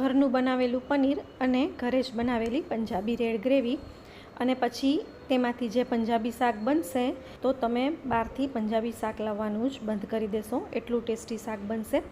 ઘરનું બનાવેલું પનીર અને ઘરે જ બનાવેલી પંજાબી રેડ ગ્રેવી. અને પછી તેમાંથી જે પંજાબી શાક બનશે, તો તમે બહારથી પંજાબી શાક લાવવાનું જ બંધ કરી દેશો. એટલું ટેસ્ટી શાક બનશે.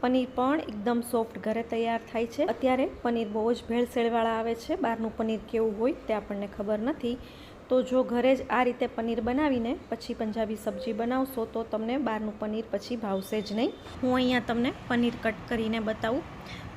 પનીર પણ એકદમ સોફ્ટ ઘરે તૈયાર થાય છે. અત્યારે પનીર બહુ જ ભેળસેળવાળા આવે છે. બહારનું પનીર કેવું હોય તે આપણને ખબર નથી. તો જો ઘરે જ આ રીતે પનીર બનાવીને પછી પંજાબી સબ્જી બનાવશો, તો તમને બહારનું પનીર પછી ભાવશે જ નહીં. હું અહીંયા તમને પનીર કટ કરીને બતાવું.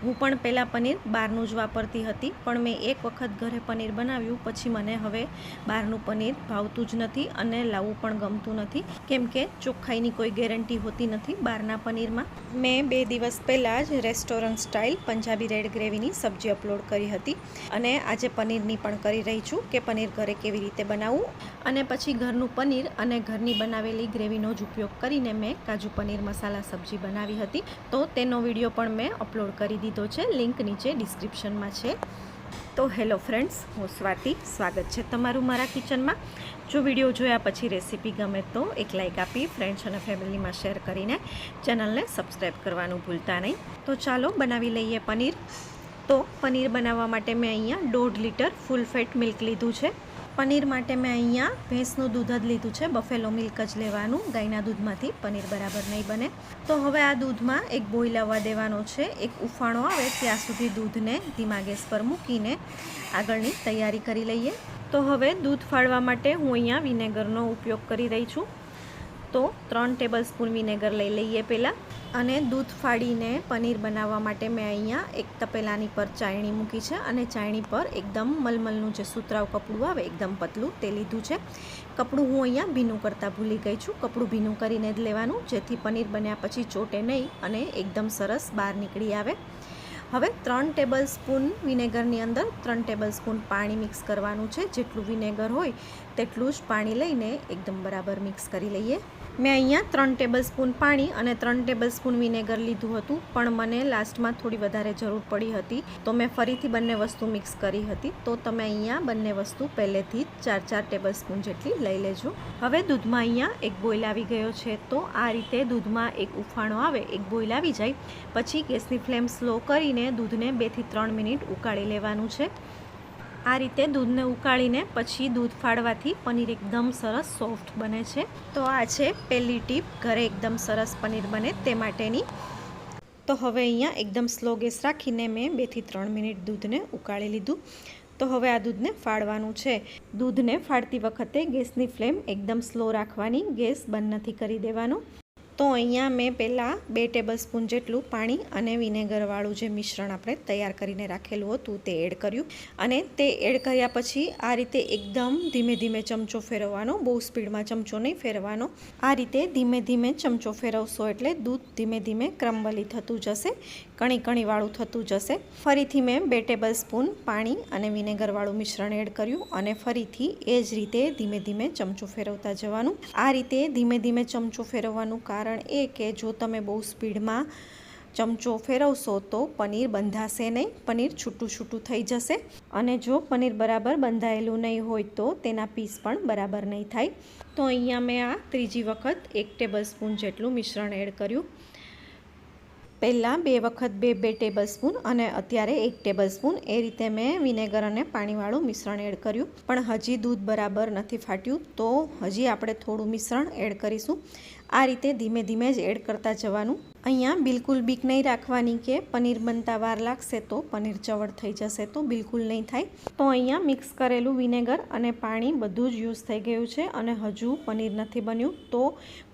હું પણ પહેલાં પનીર બહારનું જ વાપરતી હતી, પણ મેં એક વખત ઘરે પનીર બનાવ્યું, પછી મને હવે બહારનું પનીર ભાવતું જ નથી અને લાવવું પણ ગમતું નથી, કેમ કે ચોખ્ખાઈની કોઈ ગેરંટી હોતી નથી બહારના પનીરમાં. મેં બે દિવસ પહેલાં જ રેસ્ટોરન્ટ સ્ટાઇલ પંજાબી રેડ ગ્રેવીની સબ્જી અપલોડ કરી હતી અને આજે પનીરની પણ કરી રહી છું કે પનીર ઘરે કેવી રીતે બનાવવું અને પછી ઘરનું પનીર અને ઘરની બનાવેલી ગ્રેવીનો જ ઉપયોગ કરીને મેં કાજુ પનીર મસાલા સબ્જી બનાવી હતી, તો તેનો વીડિયો પણ મેં અપલોડ કરી દીધો છે. લિંક નીચે ડિસ્ક્રિપ્શનમાં છે. તો હેલો ફ્રેન્ડ્સ, હું સ્વાતિ. સ્વાગત છે તમારું મારા કિચનમાં. જો વીડિયો જોયા પછી રેસીપી ગમે તો એક લાઇક આપી, ફ્રેન્ડ્સ અને ફેમિલીમાં શેર કરીને ચેનલને સબસ્ક્રાઈબ કરવાનું ભૂલતા નહીં. તો ચાલો બનાવી લઈએ પનીર. તો પનીર બનાવવા માટે મેં અહીંયા દોઢ લીટર ફૂલ ફેટ મિલ્ક લીધું છે. પનીર માટે મેં અહીંયા ભેંસનું દૂધ જ લીધું છે, બફેલો મિલ્ક જ લેવાનું, ગાયના દૂધમાંથી પનીર બરાબર નહીં બને. તો હવે આ દૂધમાં એક બોઈલ આવવા દેવાનો છે, એક ઉફાણો આવે ત્યાં સુધી દૂધને ધીમા ગેસ પર મૂકીને આગળની તૈયારી કરી લઈએ. તો હવે દૂધ ફાળવા માટે હું અહીંયા વિનેગરનો ઉપયોગ કરી રહી છું. તો ત્રણ ટેબલ સ્પૂન વિનેગર લઈ લઈએ પહેલાં. અને દૂધ ફાડીને પનીર બનાવવા માટે મેં અહીંયા એક તપેલાની પર ચાયણી મૂકી છે અને ચાયણી પર એકદમ મલમલનું જે સુતરાવ કપડું આવે, એકદમ પતલું તે લીધું છે. કપડું હું અહીંયા ભીનું કરતાં ભૂલી ગઈ છું. કપડું ભીનું કરીને જ લેવાનું, જેથી પનીર બન્યા પછી ચોટે નહીં અને એકદમ સરસ બહાર નીકળી આવે. હવે ત્રણ ટેબલ સ્પૂન વિનેગરની અંદર ત્રણ ટેબલ સ્પૂન પાણી મિક્સ કરવાનું છે. જેટલું વિનેગર હોય તેટલું જ પાણી લઈને એકદમ બરાબર મિક્સ કરી લઈએ. મેં અહીંયા ત્રણ ટેબલ સ્પૂન પાણી અને ત્રણ ટેબલ સ્પૂન વિનેગર લીધું હતું, પણ મને લાસ્ટમાં થોડી વધારે જરૂર પડી હતી, તો મેં ફરીથી બંને વસ્તુ મિક્સ કરી હતી, તો તમે અહીંયા બંને વસ્તુ પહેલેથી જ ચાર ચાર ટેબલ સ્પૂન જેટલી લઈ લેજો. હવે દૂધમાં અહીંયા એક બોઇલ આવી ગયો છે, તો આ રીતે દૂધમાં એક ઉફાણો આવે, એક બોઇલ આવી જાય, પછી ગેસની ફ્લેમ સ્લો કરીને દૂધને બેથી ત્રણ મિનિટ ઉકાળી લેવાનું છે. આ રીતે દૂધને ઉકાળીને પછી દૂધ ફાળવાથી પનીર એકદમ સરસ સોફ્ટ બને છે. તો આ છે પહેલી ટીપ, ઘરે એકદમ સરસ પનીર બને તે માટેની. તો હવે અહીંયા એકદમ સ્લો ગેસ રાખીને મેં બેથી ત્રણ મિનિટ દૂધને ઉકાળી લીધું. તો હવે આ દૂધને ફાળવાનું છે. દૂધને ફાળતી વખતે ગેસની ફ્લેમ એકદમ સ્લો રાખવાની, ગેસ બંધ નથી કરી દેવાનો. તો અહીંયા મેં પહેલાં બે ટેબલ સ્પૂન જેટલું પાણી અને વિનેગરવાળું જે મિશ્રણ આપણે તૈયાર કરીને રાખેલું હતું તે એડ કર્યું. અને તે એડ કર્યા પછી આ રીતે એકદમ ધીમે ધીમે ચમચો ફેરવવાનો, બહુ સ્પીડમાં ચમચો નહીં ફેરવવાનો. આ રીતે ધીમે ધીમે ચમચો ફેરવશો એટલે દૂધ ધીમે ધીમે ક્રમબલી થતું જશે. કણી કણીવાળું થતું જશે. ફરીથી મેં બે ટેબલ સ્પૂન પાણી અને વિનેગરવાળું મિશ્રણ એડ કર્યું અને ફરીથી એ જ રીતે ધીમે ધીમે ચમચો ફેરવતા જવાનું. આ રીતે ધીમે ધીમે ચમચો ફેરવવાનું કારણ એ કે જો તમે બહુ સ્પીડમાં ચમચો ફેરવશો તો પનીર બંધાશે નહીં, પનીર છૂટું છૂટું થઈ જશે. અને જો પનીર બરાબર બંધાયેલું નહીં હોય તો તેના પીસ પણ બરાબર નહીં થાય. તો અહીંયા મેં આ ત્રીજી વખત એક ટેબલ સ્પૂન જેટલું મિશ્રણ એડ કર્યું. પહેલાં બે વખત બે બે ટેબલ સ્પૂન અને અત્યારે એક ટેબલ સ્પૂન એ રીતે મેં વિનેગર અને પાણીવાળું મિશ્રણ એડ કર્યું. પણ હજી દૂધ બરાબર નથી ફાટ્યું, તો હજી આપણે થોડું મિશ્રણ એડ કરીશું. આ રીતે ધીમે ધીમે જ એડ કરતા જવાનું. અહીંયા બિલકુલ બીક નહીં રાખવાની કે પનીર બનતા વાર લાગશે તો પનીર ચવડ થઈ જશે તો બિલકુલ નહીં થાય. તો અહીંયા મિક્સ કરેલું વિનેગર અને પાણી બધું જ યુઝ થઈ ગયું છે અને હજુ પનીર નથી બન્યું. તો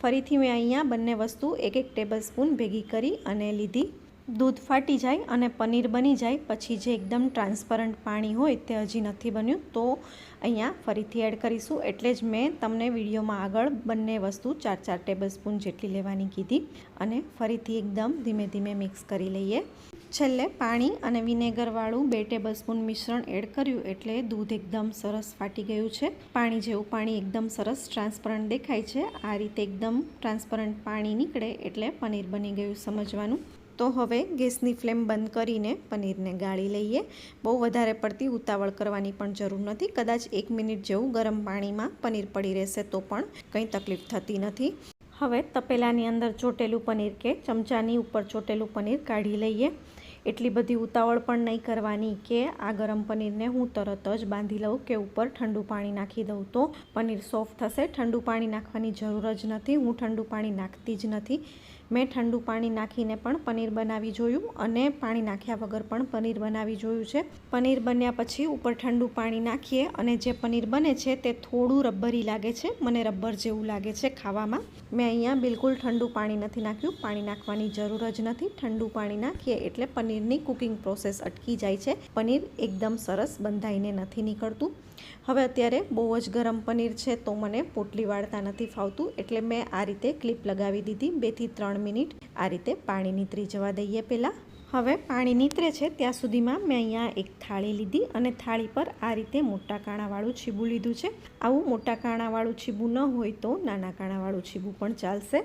ફરીથી મેં અહીંયા બંને વસ્તુ એક એક ટેબલ સ્પૂન ભેગી કરી અને લીધી. દૂધ ફાટી જાય અને પનીર બની જાય, પછી જે એકદમ ટ્રાન્સપરન્ટ પાણી હોય તે હજી નથી બન્યું, તો અહીંયા ફરીથી એડ કરીશું. એટલે જ મેં તમને વિડીયોમાં આગળ બંને વસ્તુ ચાર ચાર ટેબલ સ્પૂન જેટલી લેવાની કીધી અને ફરીથી એકદમ ધીમે ધીમે મિક્સ કરી લઈએ. છેલ્લે પાણી અને વિનેગરવાળું બે ટેબલ સ્પૂન મિશ્રણ એડ કર્યું એટલે દૂધ એકદમ સરસ ફાટી ગયું છે. પાણી જેવું પાણી એકદમ સરસ ટ્રાન્સપરન્ટ દેખાય છે. આ રીતે એકદમ ટ્રાન્સપરન્ટ પાણી નીકળે એટલે પનીર બની ગયું સમજવાનું. તો હવે ગેસની ફ્લેમ બંધ કરીને પનીરને ગાળી લઈએ. બહુ વધારે પડતી ઉતાવળ કરવાની પણ જરૂર નથી. કદાચ એક મિનિટ જેવું ગરમ પાણીમાં પનીર પડી રહેશે તો પણ કંઈ તકલીફ થતી નથી. હવે તપેલાની અંદર ચોટેલું પનીર કે ચમચાની ઉપર ચોટેલું પનીર કાઢી લઈએ. એટલી બધી ઉતાવળ પણ નહીં કરવાની કે આ ગરમ પનીરને હું તરત જ બાંધી લઉં કે ઉપર ઠંડુ પાણી નાખી દઉં તો પનીર સોફ્ટ થશે. ઠંડુ પાણી નાખવાની જરૂર જ નથી. હું ઠંડુ પાણી નાખતી જ નથી. મેં ઠંડુ પાણી નાખીને પણ પનીર બનાવી જોયું અને પાણી નાખ્યા વગર પણ પનીર બનાવી જોયું છે. પનીર બન્યા પછી ઉપર ઠંડુ પાણી નાખીએ અને જે પનીર બને છે તે થોડું રબ્બરી લાગે છે, મને રબ્બર જેવું લાગે છે ખાવામાં. મેં અહીંયા બિલકુલ ઠંડુ પાણી નથી નાખ્યું, પાણી નાખવાની જરૂર જ નથી. ઠંડુ પાણી નાખીએ એટલે પનીરની કુકિંગ પ્રોસેસ અટકી જાય છે. પનીર એકદમ સરસ બંધાઈને નથી નીકળતું. હવે અત્યારે બહુ જ ગરમ પનીર છે તો મને પોટલી વાળતા નથી ફાવતું, એટલે મેં આ રીતે ક્લિપ લગાવી દીધી, બેથી ત્રણ મિનિટ આ રીતે પાણી નીતરી જવા દઈએ પહેલાં. હવે પાણી નીતરે છે ત્યાં સુધીમાં મેં અહીંયા એક થાળી લીધી અને થાળી પર આ રીતે મોટા કાણાવાળું છીબું લીધું છે. આવું મોટા કાણાવાળું છીબું ન હોય તો નાના કાણાવાળું છીબું પણ ચાલશે.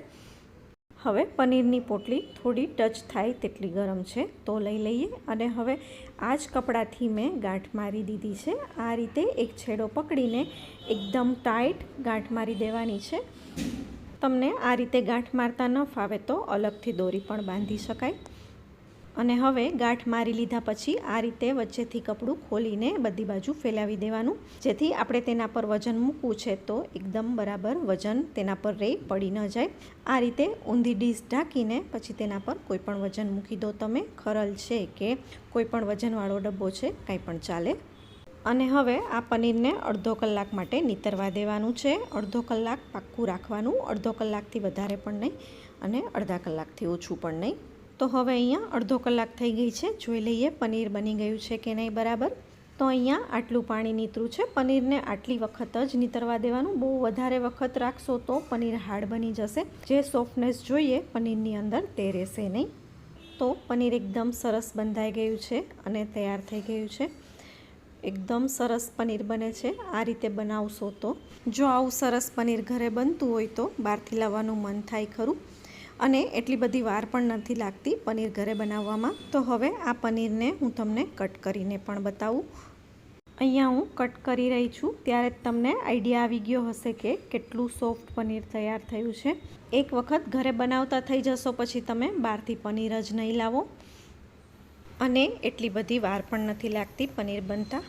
હવે પનીરની પોટલી થોડી ટચ થાય તેટલી ગરમ છે તો લઈ લઈએ અને હવે આ જ કપડાથી મેં ગાંઠ મારી દીધી છે. આ રીતે એક છેડો પકડીને એકદમ ટાઈટ ગાંઠ મારી દેવાની છે. તમને આ રીતે ગાંઠ મારતા ન ફાવે તો અલગથી દોરી પણ બાંધી શકાય. અને હવે ગાંઠ મારી લીધા પછી આ રીતે વચ્ચેથી કપડું ખોલીને બધી બાજુ ફેલાવી દેવાનું. જેથી આપણે તેના પર વજન મૂકવું છે તો એકદમ બરાબર વજન તેના પર રે પડી ન જાય. આ રીતે ઊંધી ડીશ ઢાંકીને પછી તેના પર કોઈ પણ વજન મૂકી દો તમે. ખરલ છે કે કોઈ પણ વજનવાળો ડબ્બો છે, કાંઈ પણ ચાલે. અને હવે આ પનીરને અડધો કલાક માટે નીતરવા દેવાનું છે. અડધો કલાક પાક્કું રાખવાનું. અડધો કલાકથી વધારે પણ નહીં અને અડધા કલાકથી ઓછું પણ નહીં. તો હવે અહીંયા અડધો કલાક થઈ ગઈ છે. જોઈ લઈએ પનીર બની ગયું છે કે નહીં બરાબર. તો અહીંયા આટલું પાણી નીતરું છે. પનીરને આટલી વખત જ નીતરવા દેવાનું. બહુ વધારે વખત રાખશો તો પનીર હાર્ડ બની જશે. જે સોફ્ટનેસ જોઈએ પનીરની અંદર તે રહેશે નહીં. તો પનીર એકદમ સરસ બંધાઈ ગયું છે અને તૈયાર થઈ ગયું છે. એકદમ સરસ પનીર બને છે. આ રીતે બનાવશો તો. જો આવું સરસ પનીર ઘરે બનતું હોય તો બહારથી લાવવાનું મન થાય ખરું. અને એટલી બધી વાર પણ નથી લાગતી પનીર ઘરે બનાવવામાં. તો હવે આ પનીરને હું તમને કટ કરીને પણ બતાવું. અહીંયા હું કટ કરી રહી છું. ત્યારે તમને આઈડિયા આવી ગયો હશે કે કેટલું સોફ્ટ પનીર તૈયાર થયું છે. એક વખત ઘરે બનાવતા થઈ જશો પછી તમે બહારથી પનીર જ નહીં લાવો. અને એટલી બધી વાર પણ નથી લાગતી પનીર બનતા.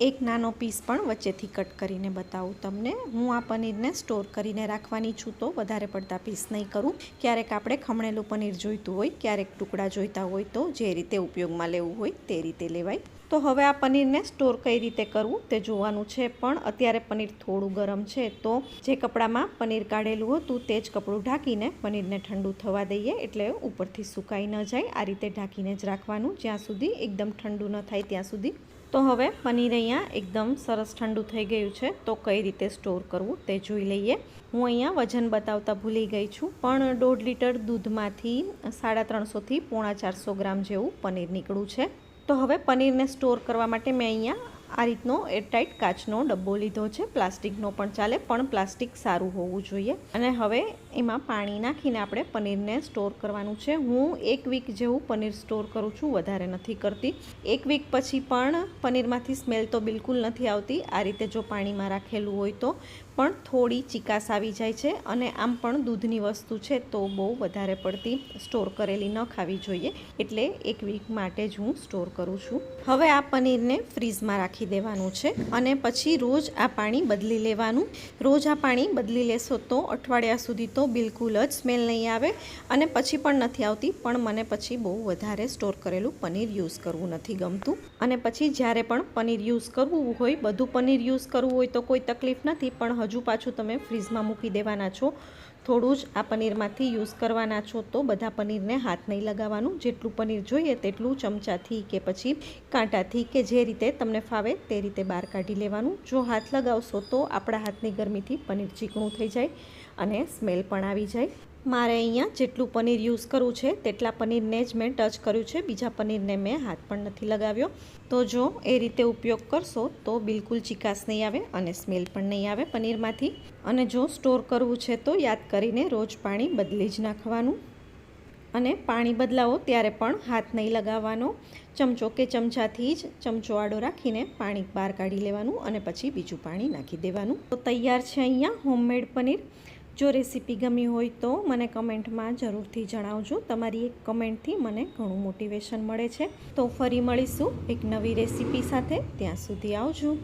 એક નાનો પીસ પણ વચ્ચેથી કટ કરીને બતાવું તમને. હું આ પનીરને સ્ટોર કરીને રાખવાની છું તો વધારે પડતા પીસ નહીં કરું. ક્યારેક આપણે ખમણેલું પનીર જોઈતું હોય, ક્યારેક ટુકડા જોઈતા હોય તો જે રીતે ઉપયોગમાં લેવું હોય તે રીતે લેવાય. તો હવે આ પનીરને સ્ટોર કઈ રીતે કરવું તે જોવાનું છે. પણ અત્યારે પનીર થોડું ગરમ છે, તો જે કપડામાં પનીર કાઢેલું હતું તે જ કપડું ઢાંકીને પનીરને ઠંડુ થવા દઈએ, એટલે ઉપરથી સુકાઈ ન જાય. આ રીતે ઢાંકીને જ રાખવાનું, જ્યાં સુધી એકદમ ઠંડુ ન થાય ત્યાં સુધી. તો હવે પનીર અહીંયા એકદમ સરસ ઠંડુ થઈ ગયું છે, તો કઈ રીતે સ્ટોર કરવું તે જોઈ લઈએ. હું અહીંયા વજન બતાવતા ભૂલી ગઈ છું, પણ દોઢ લીટર દૂધમાંથી સાડા ત્રણસોથી પોણા ચારસો ગ્રામ જેવું પનીર નીકળ્યું છે. તો હવે પનીરને સ્ટોર કરવા માટે મેં અહીંયા આ રીતનો એરટાઇટ કાચનો ડબ્બો લીધો છે. પ્લાસ્ટિકનો પણ ચાલે, પણ પ્લાસ્ટિક સારું હોવું જોઈએ. અને હવે એમાં પાણી નાખીને આપણે પનીરને સ્ટોર કરવાનું છે. હું એક વીક જેવું પનીર સ્ટોર કરું છું, વધારે નથી કરતી. એક વીક પછી પણ પનીરમાંથી સ્મેલ તો બિલકુલ નથી આવતી. આ રીતે જો પાણીમાં રાખેલું હોય તો. પણ થોડી ચિકાસ આવી જાય છે અને આમ પણ દૂધની વસ્તુ છે તો બહુ વધારે પડતી સ્ટોર કરેલી ન ખાવી જોઈએ. એટલે એક વીક માટે જ હું સ્ટોર કરું છું. હવે આ પનીરને ફ્રીઝમાં રાખી દેવાનું છે અને પછી રોજ આ પાણી બદલી લેવાનું. રોજ આ પાણી બદલી લેશો તો અઠવાડિયા સુધી તો બિલકુલ જ સ્મેલ નહીં આવે અને પછી પણ નથી આવતી. પણ મને પછી બહુ વધારે સ્ટોર કરેલું પનીર યુઝ કરવું નથી ગમતું. અને પછી જ્યારે પણ પનીર યુઝ કરવું હોય, બધું પનીર યુઝ કરવું હોય તો કોઈ તકલીફ નથી. પણ હજુ પાછું તમે ફ્રીઝમાં મૂકી દેવાના છો. થોડું જ આ પનીરમાંથી યુઝ કરવાના છો તો બધા પનીરને હાથ નહીં લગાવવાનું. જેટલું પનીર જોઈએ તેટલું ચમચાથી કે પછી કાંટાથી કે જે રીતે તમને ફાવે તે રીતે બહાર કાઢી લેવાનું. જો હાથ લગાવશો તો આપણા હાથની ગરમીથી પનીર ચીકણું થઈ જાય અને સ્મેલ પણ આવી જાય. મારે અહીંયા જેટલું પનીર યુઝ કરવું છે, તેટલા પનીરને જ મેં ટચ કર્યું છે. બીજા પનીરને મેં હાથ પણ નથી લગાવ્યો. તો જો એ રીતે ઉપયોગ કરશો, તો બિલકુલ ચિકાસ નહીં આવે અને સ્મેલ પણ નહીં આવે પનીરમાંથી. અને જો સ્ટોર કરવું છે, તો યાદ કરીને રોજ પાણી બદલી જ નાખવાનું. અને પાણી બદલાવો ત્યારે પણ હાથ નહીં લગાવવાનો. ચમચો કે ચમચાથી જ ચમચો આડો રાખીને પાણી બહાર કાઢી લેવાનું અને પછી બીજું પાણી નાખી દેવાનું. તો તૈયાર છે અહીંયા હોમમેડ પનીર. જો રેસીપી ગમી હોય તો મને કમેન્ટમાં જરૂરથી જણાવજો. તમારી એક કમેન્ટથી મને ઘણું મોટિવેશન મળે છે. તો ફરી મળીશું એક નવી રેસીપી સાથે. ત્યાં સુધી આવજો.